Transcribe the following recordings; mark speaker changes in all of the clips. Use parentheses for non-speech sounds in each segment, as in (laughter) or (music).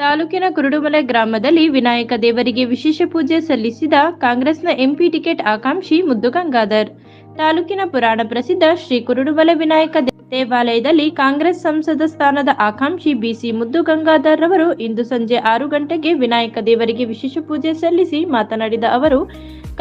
Speaker 1: ತಾಲೂಕಿನ ಕುರುಡುಮಲೆ ಗ್ರಾಮದಲ್ಲಿ ವಿನಾಯಕ ದೇವರಿಗೆ ವಿಶೇಷ ಪೂಜೆ ಸಲ್ಲಿಸಿದ ಕಾಂಗ್ರೆಸ್ನ ಎಂಪಿ ಟಿಕೆಟ್ ಆಕಾಂಕ್ಷಿ ಮುದ್ದು ಗಂಗಾಧರ್. ತಾಲೂಕಿನ ಪುರಾಣ ಪ್ರಸಿದ್ಧ ಶ್ರೀ ಕುರುಡುಮಲೆ ವಿನಾಯಕ ದೇವಾಲಯದಲ್ಲಿ ಕಾಂಗ್ರೆಸ್ ಸಂಸದ ಸ್ಥಾನದ ಆಕಾಂಕ್ಷಿ ಬಿಸಿ ಮುದ್ದು ಗಂಗಾಧರ್ ರವರು ಇಂದು ಸಂಜೆ ಆರು ಗಂಟೆಗೆ ವಿನಾಯಕ ದೇವರಿಗೆ ವಿಶೇಷ ಪೂಜೆ ಸಲ್ಲಿಸಿ ಮಾತನಾಡಿದ ಅವರು,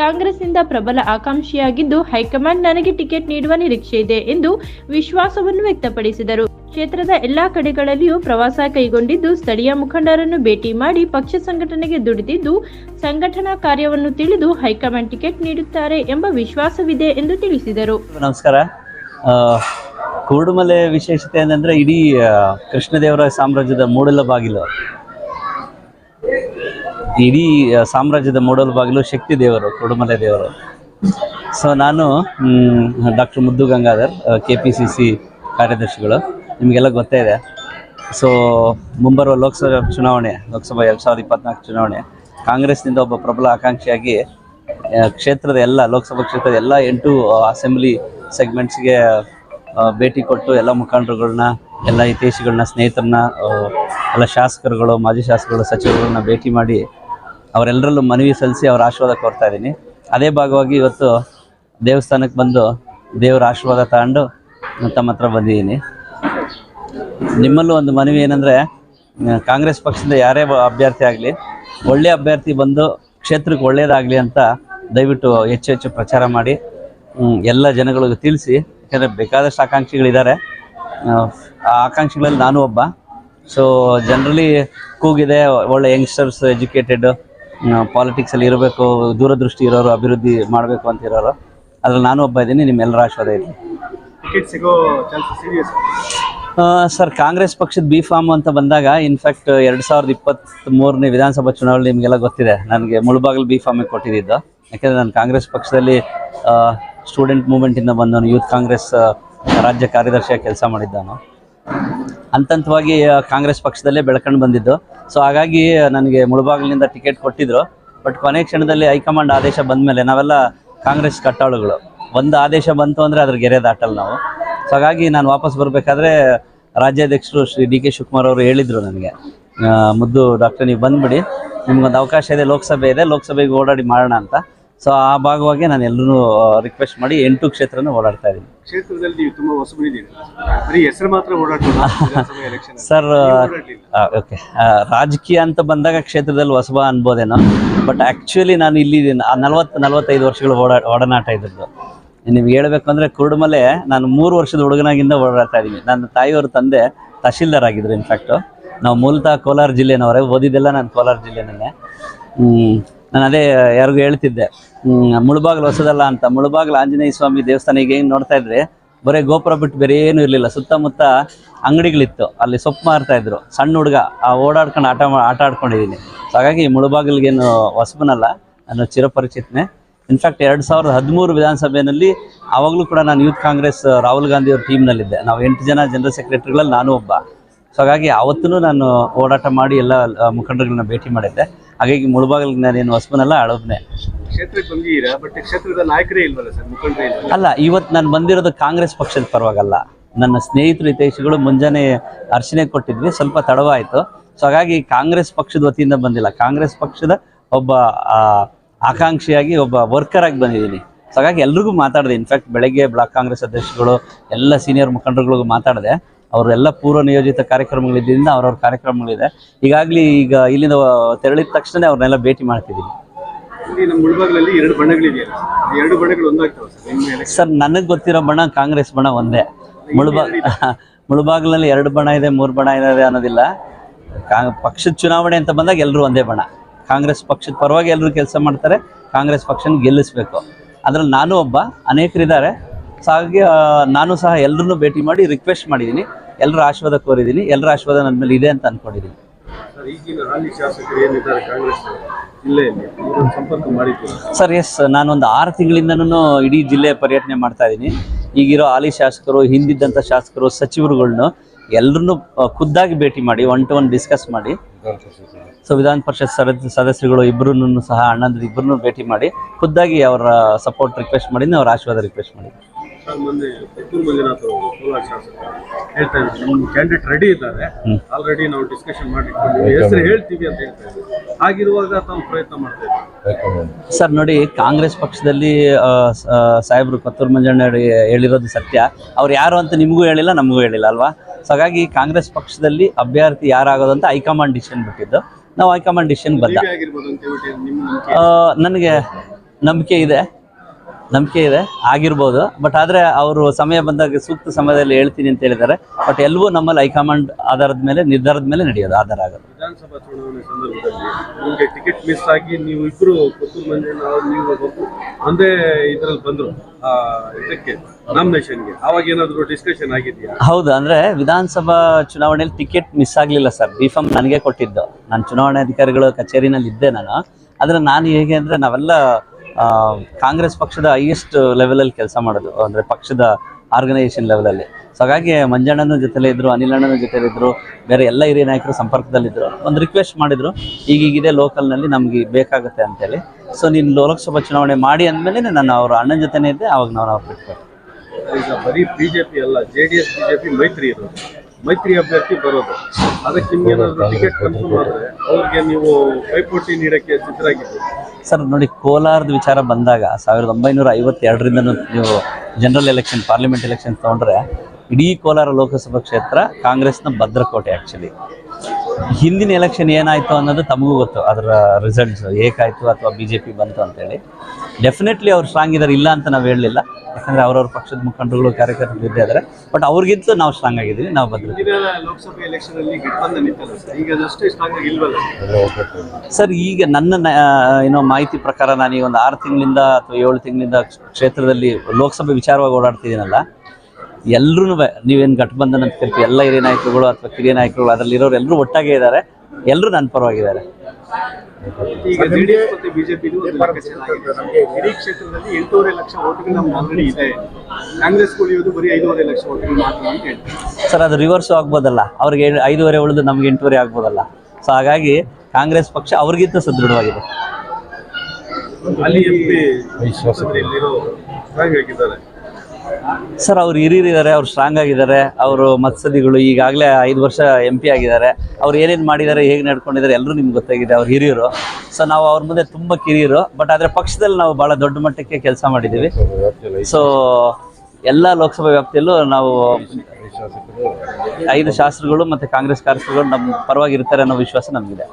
Speaker 1: ಕಾಂಗ್ರೆಸ್ನಿಂದ ಪ್ರಬಲ ಆಕಾಂಕ್ಷಿಯಾಗಿದ್ದು ಹೈಕಮಾಂಡ್ ನನಗೆ ಟಿಕೆಟ್ ನೀಡುವ ನಿರೀಕ್ಷೆ ಇದೆ ಎಂದು ವಿಶ್ವಾಸವನ್ನು ವ್ಯಕ್ತಪಡಿಸಿದರು. ಕ್ಷೇತ್ರದ ಎಲ್ಲಾ ಕಡೆಗಳಲ್ಲಿಯೂ ಪ್ರವಾಸ ಕೈಗೊಂಡಿದ್ದು, ಸ್ಥಳೀಯ ಮುಖಂಡರನ್ನು ಭೇಟಿ ಮಾಡಿ ಪಕ್ಷ ಸಂಘಟನೆಗೆ ದುಡಿದಿದ್ದು, ಸಂಘಟನಾ ಕಾರ್ಯವನ್ನು ತಿಳಿದು ಹೈಕಮಾಂಡ್ ಟಿಕೆಟ್ ನೀಡುತ್ತಾರೆ ಎಂಬ ವಿಶ್ವಾಸವಿದೆ ಎಂದು ತಿಳಿಸಿದರು.
Speaker 2: ನಮಸ್ಕಾರ. ಕೋಡುಮಲೆ ವಿಶೇಷತೆ ಏನಂದ್ರೆ ಇಡೀ ಕೃಷ್ಣದೇವರ ಸಾಮ್ರಾಜ್ಯದ ಮೂಡಲ ಬಾಗಿಲು. ಇಡೀ ಸಾಮ್ರಾಜ್ಯದ ಮೂಡಲ ಬಾಗಿಲು ಶಕ್ತಿ ದೇವರು ಕೋಡುಮಲೆ ದೇವರು. ಸೊ ನಾನು doctor Muddu Gangadhar K P C C ಕಾರ್ಯದರ್ಶಿಗಳು. ನಿಮಗೆಲ್ಲ ಗೊತ್ತೇ ಇದೆ. ಸೊ ಮುಂಬರುವ ಲೋಕಸಭಾ ಚುನಾವಣೆ, ಲೋಕಸಭಾ ಎರಡು ಸಾವಿರದ ಇಪ್ಪತ್ನಾಲ್ಕು ಚುನಾವಣೆ, ಕಾಂಗ್ರೆಸ್ನಿಂದ ಒಬ್ಬ ಪ್ರಬಲ ಆಕಾಂಕ್ಷಿಯಾಗಿ ಕ್ಷೇತ್ರದ ಎಲ್ಲ, ಲೋಕಸಭಾ ಕ್ಷೇತ್ರದ ಎಲ್ಲ ಎಂಟು ಅಸೆಂಬ್ಲಿ ಸೆಗ್ಮೆಂಟ್ಸ್ಗೆ ಭೇಟಿ ಕೊಟ್ಟು ಎಲ್ಲ ಮುಖಂಡರುಗಳನ್ನ, ಎಲ್ಲ ಹಿತೈಷಿಗಳನ್ನ ಸ್ನೇಹಿತರನ್ನ ಎಲ್ಲ ಶಾಸಕರುಗಳು, ಮಾಜಿ ಶಾಸಕರು ಸಚಿವರುಗಳನ್ನ ಭೇಟಿ ಮಾಡಿ ಅವರೆಲ್ಲರಲ್ಲೂ ಮನವಿ ಸಲ್ಲಿಸಿ ಅವರ ಆಶೀರ್ವಾದ ಕೋರ್ತಾ ಇದ್ದೀನಿ. ಅದೇ ಭಾಗವಾಗಿ ಇವತ್ತು ದೇವಸ್ಥಾನಕ್ಕೆ ಬಂದು ದೇವರ ಆಶೀರ್ವಾದ ತಗೊಂಡು ತಮ್ಮ ಹತ್ರ ಬಂದಿದ್ದೀನಿ. ನಿಮ್ಮಲ್ಲೂ ಒಂದು ಮನವಿ ಏನಂದರೆ ಕಾಂಗ್ರೆಸ್ ಪಕ್ಷದಿಂದ ಯಾರೇ ಅಭ್ಯರ್ಥಿ ಆಗಲಿ ಒಳ್ಳೆಯ ಅಭ್ಯರ್ಥಿ ಬಂದು ಕ್ಷೇತ್ರಕ್ಕೆ ಒಳ್ಳೆಯದಾಗಲಿ ಅಂತ ದಯವಿಟ್ಟು ಹೆಚ್ಚು ಹೆಚ್ಚು ಪ್ರಚಾರ ಮಾಡಿ ಎಲ್ಲ ಜನಗಳಿಗೂ ತಿಳಿಸಿ. ಯಾಕಂದರೆ ಬೇಕಾದಷ್ಟು ಆಕಾಂಕ್ಷಿಗಳಿದ್ದಾರೆ. ಆ, ಆಕಾಂಕ್ಷಿಗಳಲ್ಲಿ ನಾನು ಒಬ್ಬ. ಸೊ ಜನರಲಿ ಕೂಗಿದೆ ಒಳ್ಳೆ ಯಂಗ್ಸ್ಟರ್ಸ್ ಎಜುಕೇಟೆಡ್ ಪಾಲಿಟಿಕ್ಸಲ್ಲಿ ಇರಬೇಕು ದೂರದೃಷ್ಟಿ ಇರೋರು ಅಭಿವೃದ್ಧಿ ಮಾಡಬೇಕು ಅಂತ ಇರೋರು. ಅದ್ರಲ್ಲಿ ನಾನು ಒಬ್ಬ ಇದ್ದೀನಿ ನಿಮ್ಮೆಲ್ಲರ ಆಶೀರ್ವಾದ ಇದೆ
Speaker 3: ಟಿಕೆಟ್ ಸಿಗೋ ಚಾನ್ಸಸ್
Speaker 2: ಸರ್, ಕಾಂಗ್ರೆಸ್ ಪಕ್ಷದ ಬಿ ಫಾರ್ಮ್ ಅಂತ ಬಂದಾಗ ಇನ್ಫ್ಯಾಕ್ಟ್ ಎರಡು ಸಾವಿರದ ಇಪ್ಪತ್ತ್ ಮೂರನೇ ವಿಧಾನಸಭಾ ಚುನಾವಣೆ ನಿಮಗೆಲ್ಲ ಗೊತ್ತಿದೆ. ನನಗೆ ಮುಳುಬಾಗಿಲು ಬಿ ಫಾರ್ಮಿಗೆ ಕೊಟ್ಟಿದ್ದು ಯಾಕೆಂದರೆ ನಾನು ಕಾಂಗ್ರೆಸ್ ಪಕ್ಷದಲ್ಲಿ ಸ್ಟೂಡೆಂಟ್ ಮೂವ್ಮೆಂಟಿಂದ ಬಂದವನು ಯೂತ್ ಕಾಂಗ್ರೆಸ್ ರಾಜ್ಯ ಕಾರ್ಯದರ್ಶಿಯಾಗಿ ಕೆಲಸ ಮಾಡಿದ್ದಾನು ಅಂತಂತವಾಗಿ ಕಾಂಗ್ರೆಸ್ ಪಕ್ಷದಲ್ಲೇ ಬೆಳ್ಕೊಂಡು ಬಂದಿದ್ದು. ಸೊ ಹಾಗಾಗಿ, ನನಗೆ ಮುಳುಬಾಗಿಲಿನಿಂದ ಟಿಕೆಟ್ ಕೊಟ್ಟಿದ್ರು. ಬಟ್ ಕೊನೆ ಕ್ಷಣದಲ್ಲಿ ಹೈಕಮಾಂಡ್ ಆದೇಶ ಬಂದ ಮೇಲೆ ನಾವೆಲ್ಲ ಕಾಂಗ್ರೆಸ್ ಕಟ್ಟಾಳುಗಳು. ಒಂದು ಆದೇಶ ಬಂತು ಅಂದರೆ ಅದ್ರ ಗೆರೆ ದಾಟಲ್ಲ ನಾವು. ಸೊ ಹಾಗಾಗಿ ನಾನು ವಾಪಸ್ ಬರಬೇಕಾದ್ರೆ ರಾಜ್ಯಾಧ್ಯಕ್ಷರು ಶ್ರೀ ಡಿ ಕೆ ಶಿವಕುಮಾರ್ ಅವರು ಹೇಳಿದರು ನನಗೆ. ಮುದ್ದು ಡಾಕ್ಟರ್ ನೀವು ಬಂದ್ಬಿಡಿ. ನಿಮ್ಗೊಂದು ಅವಕಾಶ ಇದೆ ಲೋಕಸಭೆ ಇದೆ ಲೋಕಸಭೆಗೆ ಓಡಾಡಿ ಮಾಡೋಣ ಅಂತ. ಸೊ ಆ ಭಾಗವಾಗಿ ನಾನು ಎಲ್ಲರೂ ರಿಕ್ವೆಸ್ಟ್ ಮಾಡಿ ಎಂಟು ಕ್ಷೇತ್ರನ ಓಡಾಡ್ತಾ ಇದ್ದೀನಿ.
Speaker 3: ಕ್ಷೇತ್ರದಲ್ಲಿ ತುಂಬಾ ಹೊಸಬರಿದ್ದೀರಿ ಹೆಸರು ಮಾತ್ರ ಓಡಾಡ್ತೀವಿ
Speaker 2: ಸರ್ ಓಕೆ ರಾಜಕೀಯ ಅಂತ ಬಂದಾಗ ಕ್ಷೇತ್ರದಲ್ಲಿ ಹೊಸಬ ಅನ್ಬೋದೇನೋ. ಬಟ್ ಆ್ಯಕ್ಚುಲಿ ನಾನು ಇಲ್ಲಿ ನಲವತ್ತು ನಲವತ್ತೈದು ವರ್ಷಗಳು ಓಡಾ ಒಡನಾಟ ಇದ್ದದ್ದು. ನಿಮ್ಗೆ ಹೇಳ್ಬೇಕು ಅಂದರೆ ಕುರುಡುಮಲೆ ನಾನು ಮೂರು ವರ್ಷದ ಹುಡುಗನಾಗಿಂದ ಓಡಾಡ್ತಾ ಇದ್ದೀನಿ. ನನ್ನ ತಾಯಿಯವ್ರ ತಂದೆ ತಹಶೀಲ್ದಾರ್ ಆಗಿದ್ರು ಇನ್ಫ್ಯಾಕ್ಟು ನಾವು ಮೂಲತಃ ಕೋಲಾರ ಜಿಲ್ಲೆನವರೇ, ಓದಿದ್ದೆಲ್ಲ ನಾನು ಕೋಲಾರ ಜಿಲ್ಲೆನಲ್ಲೇ. ನಾನು ಅದೇ ಯಾರಿಗೂ ಹೇಳ್ತಿದ್ದೆ. ಮುಳುಬಾಗಿಲು ಹೊಸದಲ್ಲ ಅಂತ. ಮುಳುಬಾಗಿಲು ಆಂಜನೇಯ ಸ್ವಾಮಿ ದೇವಸ್ಥಾನ ಈಗ ಹೆಂಗೆ ನೋಡ್ತಾ ಇದ್ರೆ, ಬರೀ ಗೋಪುರ ಬಿಟ್ಟು ಬೇರೆ ಏನೂ ಇರಲಿಲ್ಲ. ಸುತ್ತಮುತ್ತ ಅಂಗಡಿಗಳಿತ್ತು. ಅಲ್ಲಿ ಸೊಪ್ಪು ಮಾರ್ತಾ ಇದ್ರು. ಸಣ್ಣ ಹುಡುಗ, ಆ ಓಡಾಡ್ಕೊಂಡು ಆಟ ಆಟ ಆಡ್ಕೊಂಡಿದ್ದೀನಿ. ಹಾಗಾಗಿ ಮುಳುಬಾಗಿಲಿಗೇನು ಹೊಸಬನಲ್ಲ. ನಾನು ಚಿರಪರಿಚಿತನೇ. ಇನ್ಫ್ಯಾಕ್ಟ್ ಎರಡು ಸಾವಿರದ ಹದಿಮೂರು ವಿಧಾನಸಭೆಯಲ್ಲಿ ಆವಾಗಲೂ ಕೂಡ ನಾನು ಯೂತ್ ಕಾಂಗ್ರೆಸ್ ರಾಹುಲ್ ಗಾಂಧಿ ಅವ್ರ ಟೀಮ್ನಲ್ಲಿದ್ದೆ. ನಾವು ಎಂಟು ಜನ ಜನರಲ್ ಸೆಕ್ರೆಟರಿಗಳಲ್ಲಿ ನಾನು ಒಬ್ಬ. ಸೊ ಹಾಗಾಗಿ ಅವತ್ತೂ ನಾನು ಓಡಾಟ ಮಾಡಿ ಎಲ್ಲ ಮುಖಂಡರುಗಳನ್ನ ಭೇಟಿ ಮಾಡಿದ್ದೆ. ಹಾಗಾಗಿ ಮುಳುಬಾಗಿಲಿಗೆ ನಾನೇನು ಹೊಸಬನಲ್ಲ
Speaker 3: ಇಲ್ವಲ್ಲ
Speaker 2: ಅಲ್ಲ ಇವತ್ತು ನಾನು ಬಂದಿರೋದು ಕಾಂಗ್ರೆಸ್ ಪಕ್ಷದ ಪರವಾಗಲ್ಲ. ನನ್ನ ಸ್ನೇಹಿತರು ಹಿತೈಷಿಗಳು ಮುಂಜಾನೆ ಅರ್ಚನೆ ಕೊಟ್ಟಿದ್ವಿ. ಸ್ವಲ್ಪ ತಡವಾಯಿತು. ಸೊ ಹಾಗಾಗಿ ಕಾಂಗ್ರೆಸ್ ಪಕ್ಷದ ವತಿಯಿಂದ ಬಂದಿಲ್ಲ. ಕಾಂಗ್ರೆಸ್ ಪಕ್ಷದ ಒಬ್ಬ ಆಕಾಂಕ್ಷಿಯಾಗಿ ಒಬ್ಬ ವರ್ಕರ್ ಆಗಿ ಬಂದಿದ್ದೀನಿ. ಸೊ ಹಾಗಾಗಿ ಎಲ್ರಿಗೂ ಮಾತಾಡಿದೆ. ಇನ್ಫ್ಯಾಕ್ಟ್ ಬೆಳಗ್ಗೆ ಬ್ಲಾಕ್ ಕಾಂಗ್ರೆಸ್ ಅಧ್ಯಕ್ಷಗಳು ಎಲ್ಲ ಸೀನಿಯರ್ ಮುಖಂಡರುಗಳಿಗೂ ಮಾತಾಡಿದೆ. ಅವರೆಲ್ಲ ಪೂರ್ವ ನಿಯೋಜಿತ ಕಾರ್ಯಕ್ರಮಗಳಿದ್ದರಿಂದ ಅವ್ರವ್ರ ಕಾರ್ಯಕ್ರಮಗಳಿದೆ. ಈಗಾಗಲೇ ಈಗ ಇಲ್ಲಿಂದ ತೆರಳಿದ ತಕ್ಷಣ ಅವ್ರನ್ನೆಲ್ಲ ಭೇಟಿ ಮಾಡ್ತಿದ್ದೀನಿ.
Speaker 3: ಎರಡು ಎರಡು ಬಣ್ಣಗಳು ಸರ್.
Speaker 2: ನನಗೆ ಗೊತ್ತಿರೋ ಬಣ್ಣ ಕಾಂಗ್ರೆಸ್ ಬಣ್ಣ ಒಂದೇ. ಮುಳುಬಾಗ್ (laughs) ಮುಳುಬಾಗ್ಲಲ್ಲಿ ಎರಡು ಬಣ ಇದೆ ಮೂರು ಬಣ ಇದೆ ಅನ್ನೋದಿಲ್ಲ. ಪಕ್ಷದ ಚುನಾವಣೆ ಅಂತ ಬಂದಾಗ ಎಲ್ಲರೂ ಒಂದೇ ಬಣ ಕಾಂಗ್ರೆಸ್ ಪಕ್ಷದ ಪರವಾಗಿ ಎಲ್ಲರೂ ಕೆಲಸ ಮಾಡ್ತಾರೆ ಕಾಂಗ್ರೆಸ್ ಪಕ್ಷನ ಗೆಲ್ಲಿಸ್ಬೇಕು. ಅದ್ರಲ್ಲಿ ನಾನು ಒಬ್ಬ ಅನೇಕರಿದ್ದಾರೆ. ಇದ್ದಾರೆ ಹಾಗಾಗಿ ನಾನು ಸಹ ಎಲ್ಲರನ್ನೂ ಭೇಟಿ ಮಾಡಿ ರಿಕ್ವೆಸ್ಟ್ ಮಾಡಿದ್ದೀನಿ. ಎಲ್ಲರ ಆಶೀರ್ವಾದ ಕೋರಿದ್ದೀನಿ. ಎಲ್ಲರ ಆಶೀರ್ವಾದ ನನ್ನ ಮೇಲೆ ಇದೆ ಅಂತ ಅಂದ್ಕೊಂಡಿದ್ದೀನಿ
Speaker 3: ಸರ್
Speaker 2: ಎಸ್ ನಾನೊಂದು ಆರು ತಿಂಗಳಿಂದನೂ ಇಡೀ ಜಿಲ್ಲೆ ಪರ್ಯಟನೆ ಮಾಡ್ತಾ ಇದ್ದೀನಿ. ಈಗಿರೋ ಹಾಲಿ ಶಾಸಕರು ಹಿಂದಿದ್ದಂಥ ಶಾಸಕರು ಸಚಿವರುಗಳ್ನು ಎಲ್ಲರನ್ನೂ ಖುದ್ದಾಗಿ ಭೇಟಿ ಮಾಡಿ ಒನ್ ಟು ಒನ್ ಡಿಸ್ಕಸ್ ಮಾಡಿ. ಸೊ ವಿಧಾನ ಪರಿಷತ್ ಸದ ಸದಸ್ಯರುಗಳು ಇಬ್ಬರೂ ಸಹ ಅಣ್ಣಂದ್ರೆ ಇಬ್ಬರನ್ನು ಭೇಟಿ ಮಾಡಿ ಖುದ್ದಾಗಿ ಅವರ ಸಪೋರ್ಟ್ ರಿಕ್ವೆಸ್ಟ್ ಮಾಡಿ ಅವ್ರ ಆಶೀರ್ವಾದ ರಿಕ್ವೆಸ್ಟ್ ಮಾಡಿ
Speaker 3: ಸರ್ ಮೊನ್ನೆ ಪುತ್ತೂರು ಮಂಜುನಾಥ್ ಅವರು ಕೋಲಾರ ಶಾಸಕರು ಹೇಳ್ತಾ ಇದ್ರು ನಮ್ಮ ಕ್ಯಾಂಡಿಡೇಟ್ ರೆಡಿ ಇದ್ದಾರೆ. ಆಲ್ರೆಡಿ ನಾವು ಡಿಸ್ಕಷನ್ ಮಾಡಿಕೊಂಡು ಹೆಸರು ಹೇಳ್ತೀವಿ ಅಂತ ಹೇಳ್ತಾ ಇದ್ರು ಹಾಗಿರುವಾಗ ತಾವು ಪ್ರಯತ್ನ ಮಾಡ್ತಾ ಇದ್ದೀವಿ
Speaker 2: ಸರ್ ನೋಡಿ ಕಾಂಗ್ರೆಸ್ ಪಕ್ಷದಲ್ಲಿ ಸಾಹೇಬ್ರು ಕೊತ್ತೂರು ಮಂಜಣ್ಣ ಹೇಳಿರೋದು ಸತ್ಯ. ಅವ್ರು ಯಾರು ಅಂತ ನಿಮಗೂ ಹೇಳಿಲ್ಲ ನಮಗೂ ಹೇಳಿಲ್ಲ ಅಲ್ವಾ? ಸೊ ಹಾಗಾಗಿ ಕಾಂಗ್ರೆಸ್ ಪಕ್ಷದಲ್ಲಿ ಅಭ್ಯರ್ಥಿ ಯಾರಾಗೋದು ಅಂತ ಹೈಕಮಾಂಡ್ ಡಿಸಿಷನ್ ಬಿಟ್ಟಿದ್ದು. ನಾವು ಹೈಕಮಾಂಡ್ ಡಿಸಿಷನ್ ಬಂದ. ನನಗೆ ನಂಬಿಕೆ ಇದೆ. ನಂಬಿಕೆ ಇದೆ. ಆಗಿರ್ಬೋದು. ಬಟ್ ಆದರೆ ಅವರು ಸಮಯ ಬಂದಾಗ ಸೂಕ್ತ ಸಮಯದಲ್ಲಿ ಹೇಳ್ತೀನಿ ಅಂತ ಹೇಳಿದ್ದಾರೆ. ಬಟ್ ಎಲ್ಲವೂ ನಮ್ಮಲ್ಲಿ ಹೈಕಮಾಂಡ್ ಆಧಾರದ ಮೇಲೆ ನಿರ್ಧಾರದ ಮೇಲೆ ನಡೆಯೋದು ಆಧಾರ ಆಗೋದು.
Speaker 3: ವಿಧಾನಸಭಾ ಚುನಾವಣೆ ಸಂದರ್ಭದಲ್ಲಿ ನಿಮಗೆ ಟಿಕೆಟ್ ಮಿಸ್ ಆಗಿ ನೀವು ಇಬ್ರು ಪುತ್ತೂರು ಮಂಜಣ್ಣ ನೀವು ಒಬ್ರು ಒಂದೇ ಇದ್ರಲ್ಲಿ ಬಂದ್ರು ಇದಕ್ಕೆ ನಾಮಿನೇಷನ್ಗೆ ಅವಾಗ ಏನಾದರೂ ಡಿಸ್ಕಷನ್ ಆಗಿದೆಯಾ?
Speaker 2: ಹೌದು, ಅಂದ್ರೆ ವಿಧಾನಸಭಾ ಚುನಾವಣೆಯಲ್ಲಿ ಟಿಕೆಟ್ ಮಿಸ್ ಆಗಲಿಲ್ಲ ಸರ್ ಬಿ ಫಾರ್ಮ್ ನನಗೆ ಕೊಟ್ಟಿದ್ದು. ನಾನು ಚುನಾವಣಾಧಿಕಾರಿಗಳ ಕಚೇರಿನಲ್ಲಿ ಇದ್ದೆ ನಾನು. ಆದರೆ ನಾನು ಹೇಗೆ ಅಂದರೆ ನಾವೆಲ್ಲ ಕಾಂಗ್ರೆಸ್ ಪಕ್ಷದ ಹೈಯೆಸ್ಟ್ ಲೆವೆಲಲ್ಲಿ ಕೆಲಸ ಮಾಡೋದು, ಅಂದರೆ ಪಕ್ಷದ ಆರ್ಗನೈಸೇಷನ್ ಲೆವೆಲಲ್ಲಿ ಸೊ ಹಾಗಾಗಿ ಮಂಜಣ್ಣನ ಜೊತೆಲೇ ಇದ್ರು ಅನಿಲ್ ಅಣ್ಣನ ಜೊತೆಲಿ ಇದ್ರು ಬೇರೆ ಎಲ್ಲ ಹಿರಿಯ ನಾಯಕರು ಸಂಪರ್ಕದಲ್ಲಿದ್ದರು ಒಂದು ರಿಕ್ವೆಸ್ಟ್ ಮಾಡಿದ್ರು ಈಗೀಗಿದೆ ಲೋಕಲ್ನಲ್ಲಿ ನಮಗೆ ಬೇಕಾಗುತ್ತೆ ಅಂತೇಳಿ. ಸೊ ನೀನು ಲೋಕಸಭಾ ಚುನಾವಣೆ ಮಾಡಿ ಅಂದಮೇಲೆ ನಾನು ಅವ್ರ ಅಣ್ಣನ ಜೊತೆನೇ ಇದ್ದೆ ಅವಾಗ ನಾವು ನಾವು ಬಿಟ್ಕೊಟ್ಟು
Speaker 3: ಈಗ ಬರೀ ಬಿಜೆಪಿ ಅಲ್ಲ ಜೆ ಡಿ ಎಸ್ ಬಿಜೆಪಿ ಮೈತ್ರಿ ಇರೋದು. ಮೈತ್ರಿ ಅಭ್ಯರ್ಥಿ ಬರೋದು. ಅದಕ್ಕೆ ನಿಮ್ಗೆ ಏನಾದ್ರು ಟಿಕೆಟ್ ಕನ್ಫರ್ಮ್ ಆದರೆ ಅವ್ರಿಗೆ ನೀವು ಪೈಪೋಟಿ ನೀಡಕ್ಕೆ ಸಿದ್ಧರಾಗಿದ್ದೀರಿ.
Speaker 2: ಸರ್ ನೋಡಿ ಕೋಲಾರದ ವಿಚಾರ ಬಂದಾಗ ಸಾವಿರದ ಒಂಬೈನೂರ ಐವತ್ತೆರಡರಿಂದ ನೀವು ಜನರಲ್ ಎಲೆಕ್ಷನ್ ಪಾರ್ಲಿಮೆಂಟ್ ಎಲೆಕ್ಷನ್ ತೊಗೊಂಡ್ರೆ ಇಡೀ ಕೋಲಾರ ಲೋಕಸಭಾ ಕ್ಷೇತ್ರ ಕಾಂಗ್ರೆಸ್ನ ಭದ್ರಕೋಟೆ ಆ್ಯಕ್ಚುಲಿ ಹಿಂದಿನ ಎಲೆಕ್ಷನ್ ಏನಾಯಿತು ಅನ್ನೋದು ತಮಗೂ ಗೊತ್ತು ಅದರ ರಿಸಲ್ಟ್ಸ್ ಏಕಾಯಿತು ಅಥವಾ ಬಿ ಜೆ ಪಿ ಬಂತು ಅಂತೇಳಿ. ಡೆಫಿನೆಟ್ಲಿ ಅವ್ರು ಸ್ಟ್ರಾಂಗ್ ಇದ್ದಾರೆ ಇಲ್ಲ ಅಂತ ನಾವು ಹೇಳಲಿಲ್ಲ. ಯಾಕಂದರೆ ಅವ್ರವ್ರ ಪಕ್ಷದ ಮುಖಂಡರುಗಳು ಕಾರ್ಯಕರ್ತರು ಇದ್ದೇ ಇದ್ದಾರೆ ಬಟ್ ಅವ್ರಿಗಿಂತ ನಾವು ಸ್ಟ್ರಾಂಗ್ ಆಗಿದ್ದೀವಿ ನಾವು
Speaker 3: ಇತ್ತಲ್ಲ ಸರ್? ಈಗ
Speaker 2: ನನ್ನ ಏನೋ ಮಾಹಿತಿ ಪ್ರಕಾರ ನಾನು ಈಗ ಒಂದು ಆರು ತಿಂಗಳಿಂದ ಅಥವಾ ಏಳು ತಿಂಗಳಿಂದ ಕ್ಷೇತ್ರದಲ್ಲಿ ಲೋಕಸಭೆ ವಿಚಾರವಾಗಿ ಓಡಾಡ್ತಿದ್ದೀನಲ್ಲ ಎಲ್ಲರೂ ನೀವೇನು ಗಠಬಂಧನ ಅಂತ ಕರಿತೀವಿ. ಎಲ್ಲ ಹಿರಿಯ ನಾಯಕರುಗಳು ಅಥವಾ ಕಿರಿಯ ನಾಯಕರುಗಳು ಅದರಲ್ಲಿ ಇರೋರು ಎಲ್ಲರೂ ಒಟ್ಟಾಗೇ ಇದ್ದಾರೆ ಎಲ್ಲರೂ ನನ್ನ ಪರವಾಗಿದ್ದಾರೆ.
Speaker 3: ಈಗ ಜೆಡಿಎಸ್ ಮತ್ತೆ ಬಿಜೆಪಿ ಒಂದು ಲೆಕ್ಕಾಚಾರ ಆಗಿದೆ. ಇಡೀ ಕ್ಷೇತ್ರದಲ್ಲಿ ಎಂಟೂವರೆ ಲಕ್ಷ ಓಟುಗಳು ನಮ್ಗೆ ಆಲ್ರೆಡಿ ಇದೆ. ಕಾಂಗ್ರೆಸ್ ಉಳಿಯೋದು ಬರೀ ಐದೂವರೆ ಲಕ್ಷ ಓಟುಗಳು ಮಾತ್ರ ಅಂತ ಹೇಳ್ತಾರೆ.
Speaker 2: ಸರ್ ಅದು ರಿವರ್ಸ್ ಆಗ್ಬೋದಲ್ಲ. ಅವ್ರಿಗೆ ಐದುವರೆ ಐದೂವರೆ ಉಳಿದು ನಮ್ಗೆ ಎಂಟೂವರೆ ಆಗ್ಬೋದಲ್ಲ. ಸೊ ಹಾಗಾಗಿ ಕಾಂಗ್ರೆಸ್ ಪಕ್ಷ ಅವ್ರಿಗಿಂತ ಸದೃಢವಾಗಿದೆ. ಸರ್, ಅವ್ರು ಹಿರಿಯರಿದ್ದಾರೆ, ಅವ್ರು ಸ್ಟ್ರಾಂಗ್ ಆಗಿದ್ದಾರೆ, ಅವರು ಮತ್ಸದಿಗಳು ಈಗಾಗಲೇ ಐದು ವರ್ಷ ಎಂ ಪಿ ಆಗಿದ್ದಾರೆ. ಅವ್ರು ಏನೇನು ಮಾಡಿದ್ದಾರೆ, ಹೇಗೆ ನಡ್ಕೊಂಡಿದ್ದಾರೆ ಎಲ್ಲರೂ ನಿಮ್ಗೆ ಗೊತ್ತಾಗಿದೆ, ಅವ್ರು ಹಿರಿಯರು. ಸೊ ನಾವು ಅವ್ರ ಮುಂದೆ ತುಂಬ ಕಿರಿಯರು ಬಟ್ ಆದರೆ ಪಕ್ಷದಲ್ಲಿ ನಾವು ಭಾಳ ದೊಡ್ಡ ಮಟ್ಟಕ್ಕೆ ಕೆಲಸ ಮಾಡಿದ್ದೀವಿ ಸೊ ಎಲ್ಲ ಲೋಕಸಭಾ ವ್ಯಾಪ್ತಿಯಲ್ಲೂ ನಾವು ಐದು ಶಾಸಕರುಗಳು ಮತ್ತು ಕಾಂಗ್ರೆಸ್ ಕಾರ್ಯಕರ್ತರುಗಳು ನಮ್ಮ ಪರವಾಗಿ ಇರ್ತಾರೆ ಅನ್ನೋ ವಿಶ್ವಾಸ ನಮಗಿದೆ.